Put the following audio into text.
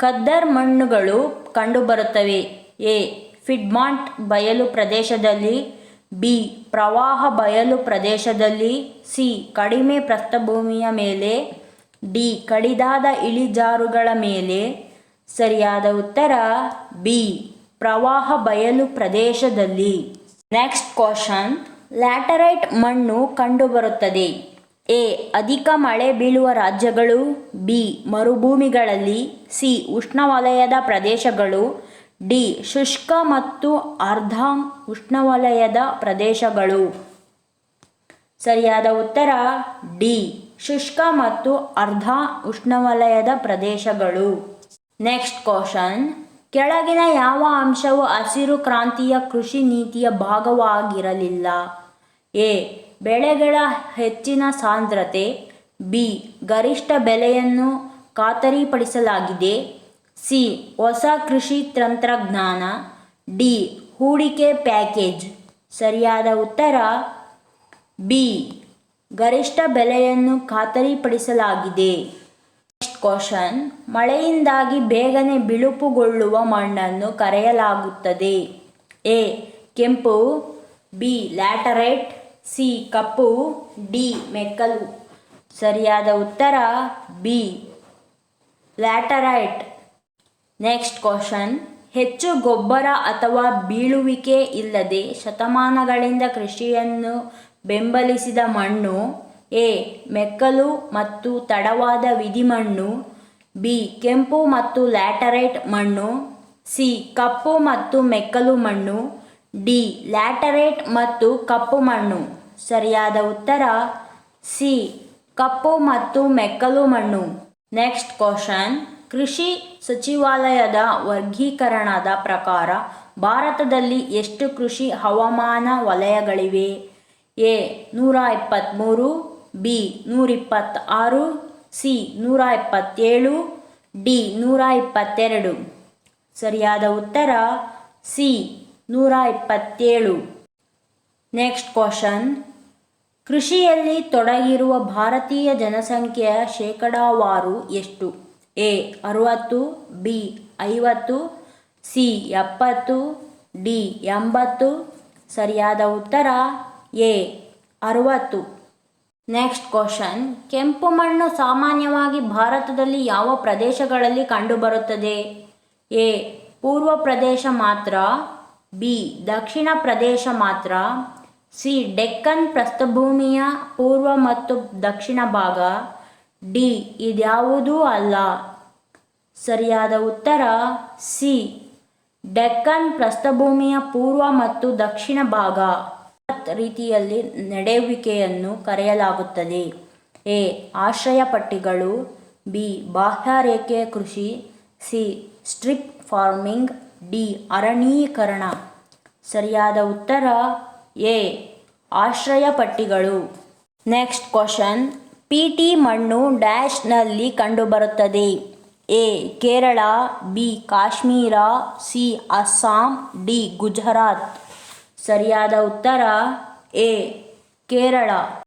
ಖದ್ದರ್ ಮಣ್ಣುಗಳು ಕಂಡುಬರುತ್ತವೆ. ಎ. ಫಿಡ್ಮಾಂಟ್ ಬಯಲು ಪ್ರದೇಶದಲ್ಲಿ, ಬಿ. ಪ್ರವಾಹ ಬಯಲು ಪ್ರದೇಶದಲ್ಲಿ, ಸಿ. ಕಡಿಮೆ ಪ್ರಸ್ಥಭೂಮಿಯ ಮೇಲೆ, ಡಿ. ಕಡಿದಾದ ಇಳಿಜಾರುಗಳ ಮೇಲೆ. ಸರಿಯಾದ ಉತ್ತರ, ಬಿ. ಪ್ರವಾಹ ಬಯಲು ಪ್ರದೇಶದಲ್ಲಿ. Next question. ಲ್ಯಾಟರೈಟ್ ಮಣ್ಣು ಕಂಡುಬರುತ್ತದೆ. ಎ. ಅಧಿಕ ಮಳೆ ಬೀಳುವ ರಾಜ್ಯಗಳು, ಬಿ. ಮರುಭೂಮಿಗಳಲ್ಲಿ, ಸಿ. ಉಷ್ಣವಲಯದ ಪ್ರದೇಶಗಳು, ಡಿ. ಶುಷ್ಕ ಮತ್ತು ಅರ್ಧ ಉಷ್ಣವಲಯದ ಪ್ರದೇಶಗಳು. ಸರಿಯಾದ ಉತ್ತರ, ಡಿ. ಶುಷ್ಕ ಮತ್ತು ಅರ್ಧ ಉಷ್ಣವಲಯದ ಪ್ರದೇಶಗಳು. Next question. ಕೆಳಗಿನ ಯಾವ ಅಂಶವು ಹಸಿರು ಕ್ರಾಂತಿಯ ಕೃಷಿ ನೀತಿಯ ಭಾಗವಾಗಿರಲಿಲ್ಲ? ಎ. ಬೆಳೆಗಳ ಹೆಚ್ಚಿನ ಸಾಂದ್ರತೆ, ಬಿ, ಗರಿಷ್ಠ ಬೆಲೆಯನ್ನು ಖಾತರಿಪಡಿಸಲಾಗಿದೆ, ಸಿ, ಹೊಸ ಕೃಷಿ ತಂತ್ರಜ್ಞಾನ, ಡಿ, ಹೂಡಿಕೆ ಪ್ಯಾಕೇಜ್. ಸರಿಯಾದ ಉತ್ತರ? ಬಿ, ಗರಿಷ್ಠ ಬೆಲೆಯನ್ನು ಖಾತರಿಪಡಿಸಲಾಗಿದೆ. Next question. ಮಳೆಯಿಂದಾಗಿ ಬೇಗನೆ ಬಿಳುಪುಗೊಳ್ಳುವ ಮಣ್ಣನ್ನು ಕರೆಯಲಾಗುತ್ತದೆ. ಎ, ಕೆಂಪು, ಬಿ, ಲ್ಯಾಟರೈಟ್ ಸಿ ಕಪ್ಪು, ಡಿ ಮೆಕ್ಕಲು. ಸರಿಯಾದ ಉತ್ತರ, ಬಿ. ಲ್ಯಾಟರೈಟ್. Next question. ಹೆಚ್ಚು ಗೊಬ್ಬರ ಅಥವಾ ಬೀಳುವಿಕೆ ಇಲ್ಲದೆ ಶತಮಾನಗಳಿಂದ ಕೃಷಿಯನ್ನು ಬೆಂಬಲಿಸಿದ ಮಣ್ಣು ಎ. ಮೆಕ್ಕಲು ಮತ್ತು ತಡವಾದ ವಿಧಿಮಣ್ಣು, ಬಿ. ಕೆಂಪು ಮತ್ತು ಲ್ಯಾಟರೈಟ್ ಮಣ್ಣು, ಸಿ. ಕಪ್ಪು ಮತ್ತು ಮೆಕ್ಕಲು ಮಣ್ಣು ಡಿ. ಲ್ಯಾಟರೇಟ್ ಮತ್ತು ಕಪ್ಪು ಮಣ್ಣು. ಸರಿಯಾದ ಉತ್ತರ? ಸಿ. ಕಪ್ಪು ಮತ್ತು ಮೆಕ್ಕಲು ಮಣ್ಣು. Next question. ಕೃಷಿ ಸಚಿವಾಲಯದ ವರ್ಗೀಕರಣದ ಪ್ರಕಾರ ಭಾರತದಲ್ಲಿ ಎಷ್ಟು ಕೃಷಿ ಹವಾಮಾನ ವಲಯಗಳಿವೆ? ಎ. ನೂರ ಇಪ್ಪತ್ತ್ಮೂರು ಬಿ. ನೂರಿಪ್ಪತ್ತಾರು ಸಿ. ನೂರ ಇಪ್ಪತ್ತೇಳು, ಡಿ. ನೂರ ಇಪ್ಪತ್ತೆರಡು. ಸರಿಯಾದ ಉತ್ತರ? ಸಿ. ನೂರ ಇಪ್ಪತ್ತೇಳು ನೆಕ್ಸ್ಟ್ ಕ್ವಶನ್ ಕೃಷಿಯಲ್ಲಿ ತೊಡಗಿರುವ ಭಾರತೀಯ ಜನಸಂಖ್ಯೆಯ ಶೇಕಡಾವಾರು ಎಷ್ಟು? ಎ ಅರುವತ್ತು ಬಿ ಐವತ್ತು ಸಿ ಎಪ್ಪತ್ತು ಡಿ ಎಂಬತ್ತು. ಸರಿಯಾದ ಉತ್ತರ ಎ ಅರುವತ್ತು. ನೆಕ್ಸ್ಟ್ ಕ್ವಶನ್ ಕೆಂಪು ಮಣ್ಣು ಸಾಮಾನ್ಯವಾಗಿ ಭಾರತದಲ್ಲಿ ಯಾವ ಪ್ರದೇಶಗಳಲ್ಲಿ ಕಂಡುಬರುತ್ತದೆ? ಎ ಪೂರ್ವ ಪ್ರದೇಶ ಮಾತ್ರ ಬಿ, ದಕ್ಷಿಣ ಪ್ರದೇಶ ಮಾತ್ರ, ಸಿ, ಡೆಕ್ಕನ್ ಪ್ರಸ್ಥಭೂಮಿಯ ಪೂರ್ವ ಮತ್ತು ದಕ್ಷಿಣ ಭಾಗ, ಡಿ, ಇದ್ಯಾವುದೂ ಅಲ್ಲ. ಸರಿಯಾದ ಉತ್ತರ, ಸಿ, ಡೆಕ್ಕನ್ ಪ್ರಸ್ಥಭೂಮಿಯ ಪೂರ್ವ ಮತ್ತು ದಕ್ಷಿಣ ಭಾಗ. ರೀತಿಯಲ್ಲಿ ನಡೆಯುವಿಕೆಯನ್ನು ಕರೆಯಲಾಗುತ್ತದೆ. ಎ, ಆಶ್ರಯ ಪಟ್ಟಿಗಳು, ಬಿ ಬಾಹ್ಯರೇಖೆಯ ಕೃಷಿ, ಸಿ, ಸ್ಟ್ರಿಪ್ ಫಾರ್ಮಿಂಗ್ ಡಿ, ಅರಣ್ಯೀಕರಣ. ಸರಿಯಾದ ಉತ್ತರ ಎ, ಆಶ್ರಯ ಪಟ್ಟಿಗಳು. ನೆಕ್ಸ್ಟ್ ಕ್ವಶನ್, ಪಿ ಟಿ ಮಣ್ಣು ಡ್ಯಾಶ್ನಲ್ಲಿ ಕಂಡುಬರುತ್ತದೆ. A, Kerala, B, Kashmir, C, Assam, D, Gujarat. ಸರಿಯಾದ ಉತ್ತರ ಎ, ಕೇರಳ.